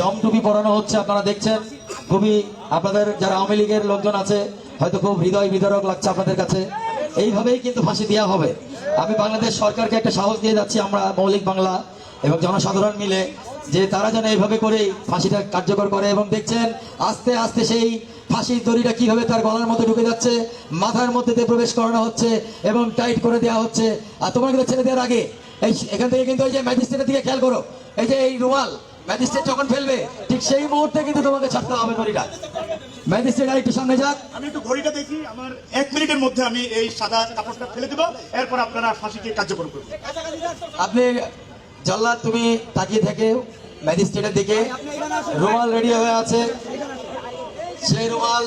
জমটুপি পরানো হচ্ছে, আপনারা দেখছেন। খুবই আপনাদের যারা আওয়ামী লীগের লোকজন আছে, হয়তো খুব হৃদয় বিদারক লাগছে আপনাদের কাছে। এইভাবেই কিন্তু ফাঁসি দেওয়া হবে। আমি বাংলাদেশ সরকারকে একটা সাহস দিয়ে যাচ্ছি, আমরা মৌলিক বাংলা এবং জনসাধারণ মিলে, যে তারা যেন এইভাবে করেই ফাঁসিটা কার্যকর করে এবং দেখছেন, আস্তে আস্তে সেই ফাঁসির দড়িটা কীভাবে তার গলার মধ্যে ঢুকে যাচ্ছে, মাথার মধ্যে দিয়ে প্রবেশ করানো হচ্ছে এবং টাইট করে দেওয়া হচ্ছে। আর তোমাকে তো ছেড়ে দেওয়ার আগে, এই এখান থেকে কিন্তু এই যে ম্যাজিস্ট্রেটের দিকে খেয়াল করো, এই যে এই রুমাল ম্যাজিস্ট্রেট যখন ফেলবে ঠিক সেই মুহূর্তে কিন্তু তোমাকে ছাড়তে হবে দড়িটা ম্যাজিস্ট্রেট আর একটু সামনে যাক। আমি একটু ঘড়িটা দেখি আমার এক মিনিটের মধ্যে আমি এই সাদা কাপড়টা ফেলে দেবো এরপর আপনারা ফাঁসিকে কার্যকর করবেন। আপনি জল্লাদ তুমি তাকিয়ে থেকে ম্যাজিস্ট্রেটের দিকে। রুমাল রেডি হয়ে আছে। সেই রুমাল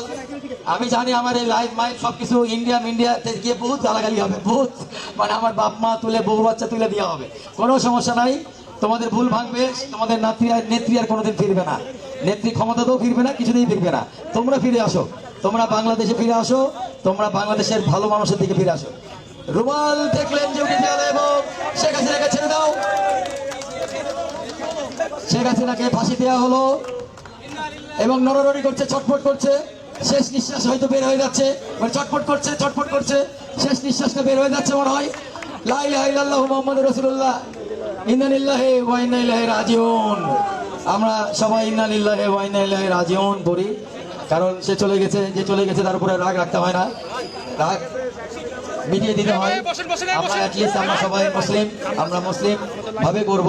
আমি জানি আমার এই লাইফ মাইফ সব কিছু ইন্ডিয়া মিন্ডিয়াতে গিয়ে বহুত গালাগালি হবে বহুত। মানে আমার বাপ মা তুলে বউ বাচ্চা তুলে দেওয়া হবে। কোনো সমস্যা নাই। তোমাদের ভুল ভাঙবে, তোমাদের নাতি আর নেত্রী আর কোনোদিন ফিরবে না। নেত্রী ক্ষমতাতেও ফিরবে না, কিছুতেই ফিরবে না। তোমরা ফিরে আসো। তোমরা বাংলাদেশে ফিরে আসো, তোমরা বাংলাদেশের ভালো মানুষের দিকে ফিরে আসো। রুমাল দেখলেন যে উঠে এবং শেখ হাসিনাকে ছেড়ে দাও। শেখ হাসিনাকে ফাঁসি দেওয়া হলো এবং নড়ানড়ি করছে, ছটফট করছে। শেষ নিঃশ্বাস হয়তো বের হয়ে যাচ্ছে। মানে করছে চটপট করছে। শেষ নিঃশ্বাসটা বের হয়ে যাচ্ছে মনে হয়। লাই লাইলাল্লাহ মোহাম্মদ রসুল্লাহ ইন্দানিল্লাহে ওয়াইনাইল্লাহে রাজিউন। আমরা সবাই ইন্দানিল্লাহে ওয়াইনাইল্লাহে রাজিউন পড়ি। কারণ সে চলে গেছে যে চলে গেছে তার উপরে রাগ রাখতে হয় না। রাগ মিটিয়ে দিতে হয়। আমরা অ্যাটলিস্ট আমরা সবাই মুসলিম আমরা মুসলিম ভাবে করব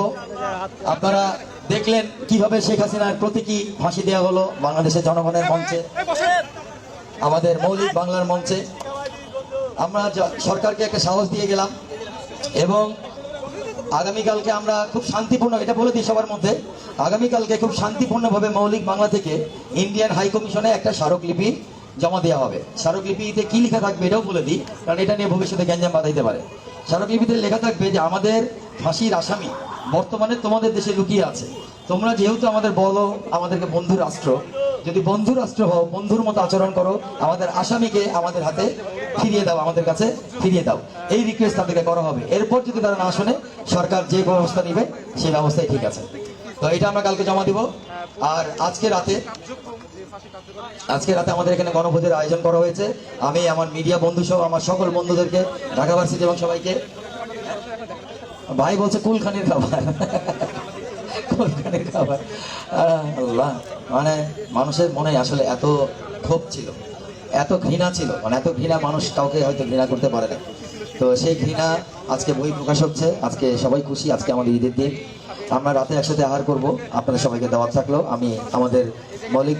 আপনারা দেখলেন কীভাবে শেখ হাসিনার প্রতীকী ফাঁসি দেওয়া হলো বাংলাদেশের জনগণের মঞ্চে। আমাদের মৌলিক বাংলার মঞ্চে। আমরা সরকারকে একটা সাহস দিয়ে গেলাম এবং আগামীকালকে আমরা খুব শান্তিপূর্ণ, এটা বলে দিই সবার মধ্যে, আগামীকালকে খুব শান্তিপূর্ণভাবে মৌলিক বাংলা থেকে ইন্ডিয়ান হাই কমিশনে একটা স্মারকলিপি জমা দেওয়া হবে। স্মারকলিপিতে কি লেখা থাকবে এটাও বলে দিই, কারণ এটা নিয়ে ভবিষ্যতে গ্যাঞ্জাম বাঁধাইতে পারে। স্মারকলিপিতে লেখা থাকবে যে, আমাদের ফাঁসির আসামি বর্তমানে তোমাদের দেশে লুকিয়ে আছে। তোমরা যেহেতু আমাদের বলো, আমাদেরকে বন্ধু রাষ্ট্র, যদি বন্ধু রাষ্ট্র হও, বন্ধুর মতো আচরণ করো, আমাদের আসামিকে আমাদের হাতে ফিরিয়ে দাও আমাদের কাছে, ফিরিয়ে দাও। এই রিকোয়েস্ট তাদেরকে করা হবে। এরপর যদি তারা না শোনে, সরকার যে ব্যবস্থা নিবে, সেই ব্যবস্থাই ঠিক আছে। তো এটা আমরা কালকে জমা দিব। আর আজকে রাতে আজকে রাতে আমাদের এখানে গণভোজের আয়োজন করা হয়েছে। আমি, আমার মিডিয়া বন্ধু সহ আমার সকল বন্ধুদেরকে, ঢাকা ভার্সিটি এবং সবাইকে ভাই বলছে কুলখানির খাবার। কুলখানির খাবার। আল্লাহ। মানে মানুষের মনে আসলে এত ক্ষোভ ছিল। এত ঘৃণা ছিল মানে এত ঘৃণা মানুষ কাউকে হয়তো ঘৃণা করতে পারে না। তো সেই ঘৃণা আজকে বই প্রকাশ হচ্ছে, আজকে সবাই খুশি, আজকে আমাদের ঈদের দিন। আমরা রাতে একসাথে আহার করব আপনাদের সবাইকে দাওয়াত থাকল। আমি আমাদের মৌলিক